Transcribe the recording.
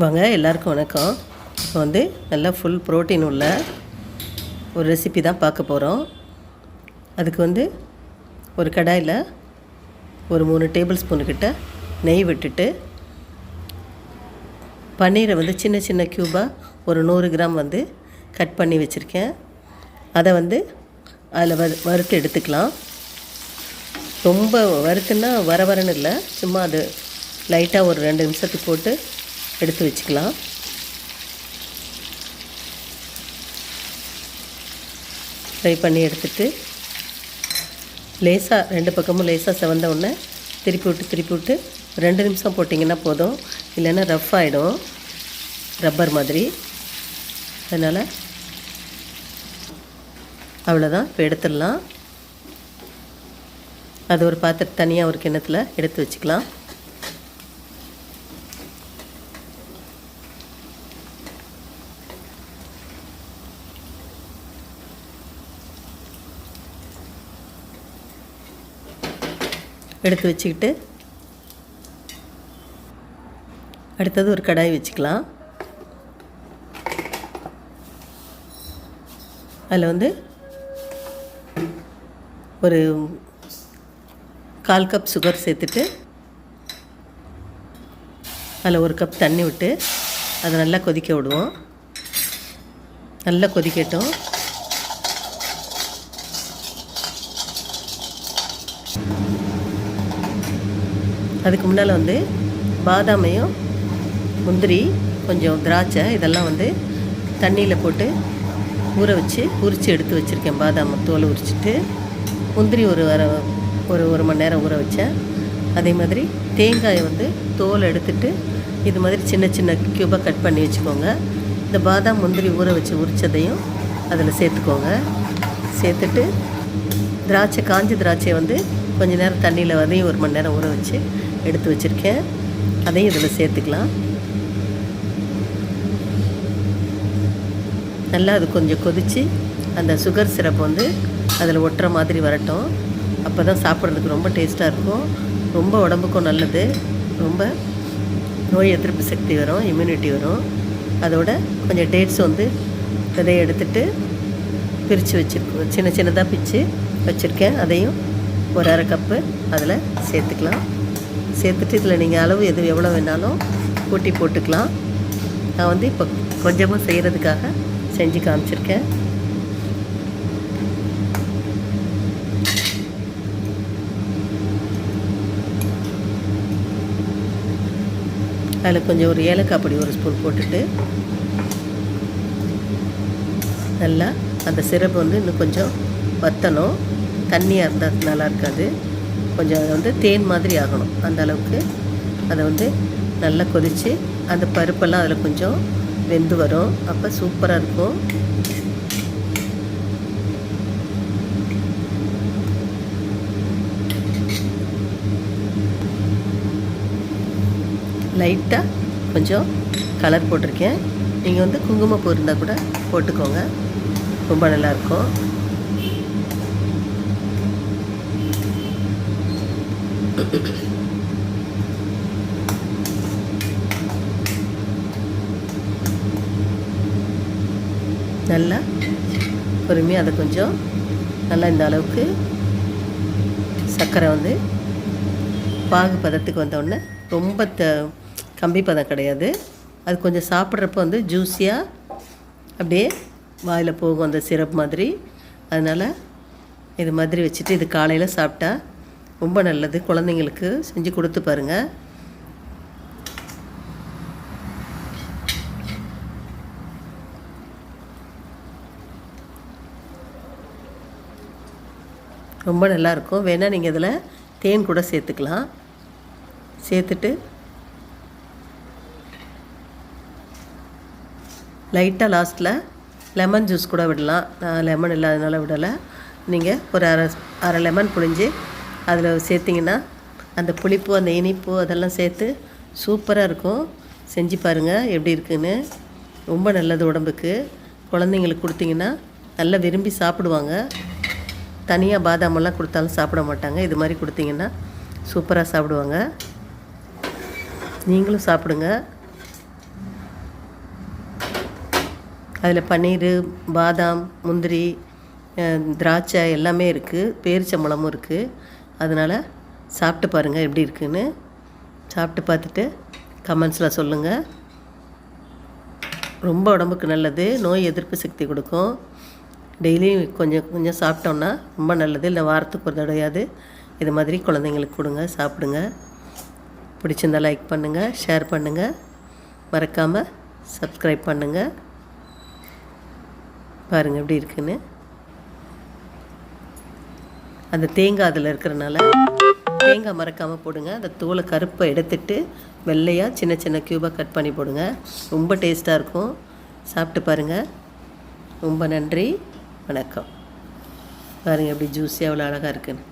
வாங்க எல்லாருக்கும் வணக்கம். இப்போ வந்து நல்லா ஃபுல் புரோட்டீன் உள்ள ஒரு ரெசிபி தான் பார்க்க போகிறோம் அதுக்கு வந்து ஒரு கடாயில் ஒரு மூணு டேபிள் ஸ்பூனுக்கிட்ட நெய் விட்டுட்டு பன்னீரை வந்து சின்ன சின்ன க்யூபாக ஒரு நூறு கிராம் வந்து கட் பண்ணி வச்சுருக்கேன். அதை வந்து அதில் வறு வறுத்து எடுத்துக்கலாம். ரொம்ப வறுத்துன்னா வர வரன்னு இல்லை. சும்மா அது லைட்டாக ஒரு ரெண்டு நிமிஷத்துக்கு போட்டு எடுத்து வச்சுக்கலாம். ஃப்ரை பண்ணி எடுத்துட்டு லேசாக ரெண்டு பக்கமும் லேசாக செவந்த உடனே திருப்பி விட்டு திருப்பி விட்டு ரெண்டு நிமிஷம் போட்டிங்கன்னா போதும். இல்லைன்னா ரஃப் ஆகிடும் ரப்பர் மாதிரி. அதனால் அவ்வளோதான் இப்போ எடுத்துடலாம். அது ஒரு பாத்திரம் தனியாக ஒரு கிண்ணத்தில் எடுத்து வச்சுக்கலாம். எடுத்து வச்சுக்கிட்டு அடுத்தது ஒரு கடாய் வச்சுக்கலாம். அதில் வந்து ஒரு கால் கப் சுகர் சேர்த்துட்டு அதில் ஒரு கப் தண்ணி விட்டு அதை நல்லா கொதிக்க விடுவோம். நல்லா கொதிக்கட்டும். அதுக்கு முன்னால் வந்து பாதாமையும் முந்திரி கொஞ்சம் திராட்சை இதெல்லாம் வந்து தண்ணியில் போட்டு ஊற வச்சு உரித்து எடுத்து வச்சுருக்கேன். பாதாம் தோலை உரிச்சிட்டு முந்திரி ஒரு வர ஒரு ஒரு மணி நேரம் ஊற வச்சேன். அதே மாதிரி தேங்காயை வந்து தோல் எடுத்துட்டு இது மாதிரி சின்ன சின்ன க்யூபாக கட் பண்ணி வச்சுக்கோங்க. இந்த பாதாம் முந்திரி ஊற வச்சு உரித்ததையும் அதில் சேர்த்துக்கோங்க. சேர்த்துட்டு திராட்சை காஞ்ச திராட்சையை வந்து கொஞ்ச நேரம் தண்ணியில் வதையும் ஒரு மணி நேரம் ஊற வச்சு எடுத்து வச்சுருக்கேன். அதையும் இதில் சேர்த்துக்கலாம். நல்லா அது கொஞ்சம் கொதித்து அந்த சுகர் சிரப் வந்து அதில் ஒட்டுற மாதிரி வரட்டும். அப்போ தான் சாப்பிட்றதுக்கு ரொம்ப டேஸ்ட்டாக இருக்கும். ரொம்ப உடம்புக்கும் நல்லது. ரொம்ப நோய் எதிர்ப்பு சக்தி வரும் இம்யூனிட்டி வரும். அதோட கொஞ்சம் டேட்ஸ் வந்து விதையை எடுத்துட்டு பிரித்து வச்சுருக்கோம். சின்ன சின்னதாக பிச்சு வச்சுருக்கேன். அதையும் ஒரு அரை கப்பு அதில் சேர்த்துக்கலாம். சேர்த்துட்டு இதில் நீங்கள் அளவு எது எவ்வளோ வேணாலும் கூட்டி போட்டுக்கலாம். நான் வந்து இப்போ கொஞ்சமாக செய்கிறதுக்காக செஞ்சு காமிச்சிருக்கேன். அதில் கொஞ்சம் ஒரு ஏலக்காய் பொடி ஒரு ஸ்பூன் போட்டுட்டு நல்லா அந்த சிரப்பு வந்து இன்னும் கொஞ்சம் வற்றணும் தண்ணியாக இருந்தால் நல்லா இருக்காது. கொஞ்சம் வந்து தேன் மாதிரி ஆகணும். அந்த அளவுக்கு அதை வந்து நல்லா கொதித்து அந்த பருப்பெல்லாம் அதில் கொஞ்சம் வெந்து வரும். அப்போ சூப்பராக இருக்கும். லைட்டாக கொஞ்சம் கலர் போட்டிருக்கேன். நீங்கள் வந்து குங்குமப்பூ இருந்தால் கூட போட்டுக்கோங்க. ரொம்ப நல்லாயிருக்கும் நல்லா பொறுமையாக அதை கொஞ்சம் நல்லா இந்த அளவுக்கு சர்க்கரை வந்து பாகு பதத்துக்கு வந்தோடனே ரொம்ப த கம்பி பதம் கிடையாது. அது கொஞ்சம் சாப்பிட்றப்ப வந்து ஜூஸியாக அப்படியே வாயில் போகும் அந்த சிரப் மாதிரி. அதனால் இது மாதிரி வச்சுட்டு இது காலையில் சாப்பிட்டா ரொம்ப நல்லது. குழந்தைங்களுக்கு செஞ்சு கொடுத்து பாருங்கள் ரொம்ப நல்லாயிருக்கும் வேணால் நீங்கள் இதில் தேன் கூட சேர்த்துக்கலாம். சேர்த்துட்டு லைட்டாக லாஸ்ட்டில் லெமன் ஜூஸ் கூட விடலாம். நான் லெமன் இல்லாதனால விடலை. நீங்கள் ஒரு அரை அரை லெமன் புழிஞ்சு அதில் சேர்த்திங்கன்னா அந்த புளிப்பு அந்த இனிப்பு அதெல்லாம் சேர்த்து சூப்பராக இருக்கும். செஞ்சு பாருங்கள் எப்படி இருக்குன்னு. ரொம்ப நல்லது உடம்புக்கு. குழந்தைங்களுக்கு கொடுத்தீங்கன்னா நல்லா விரும்பி சாப்பிடுவாங்க. தனியாக பாதாமெல்லாம் கொடுத்தாலும் சாப்பிட மாட்டாங்க. இது மாதிரி கொடுத்தீங்கன்னா சூப்பராக சாப்பிடுவாங்க. நீங்களும் சாப்பிடுங்க. அதில் பன்னீர் பாதாம் முந்திரி திராட்சை எல்லாமே இருக்குது பேரிச்சம்பழமும் இருக்குது அதனால் சாப்பிட்டு பாருங்கள் எப்படி இருக்குன்னு. சாப்பிட்டு பார்த்துட்டு கமெண்ட்ஸில் சொல்லுங்கள் ரொம்ப உடம்புக்கு நல்லது நோய் எதிர்ப்பு சக்தி கொடுக்கும். டெய்லியும் கொஞ்சம் கொஞ்சம் சாப்பிட்டோம்னா ரொம்ப நல்லது இல்லை வாரத்துக்கு ஒரு தடையாது இது மாதிரி குழந்தைங்களுக்கு கொடுங்க சாப்பிடுங்க. பிடிச்சிருந்தா லைக் பண்ணுங்கள் ஷேர் பண்ணுங்கள் மறக்காமல் சப்ஸ்கிரைப் பண்ணுங்கள் பாருங்கள் எப்படி இருக்குன்னு. அந்த தேங்காய் அதில் இருக்கிறனால தேங்காய் மறக்காமல் போடுங்க. அந்த தோலை கருப்பை எடுத்துட்டு வெள்ளையாக சின்ன சின்ன க்யூபாக கட் பண்ணி போடுங்க. ரொம்ப டேஸ்ட்டாக இருக்கும். சாப்பிட்டு பாருங்கள் ரொம்ப நன்றி. வணக்கம். பாருங்கள் எப்படி ஜூஸியாக அவ்வளோ அழகாக இருக்குன்னு.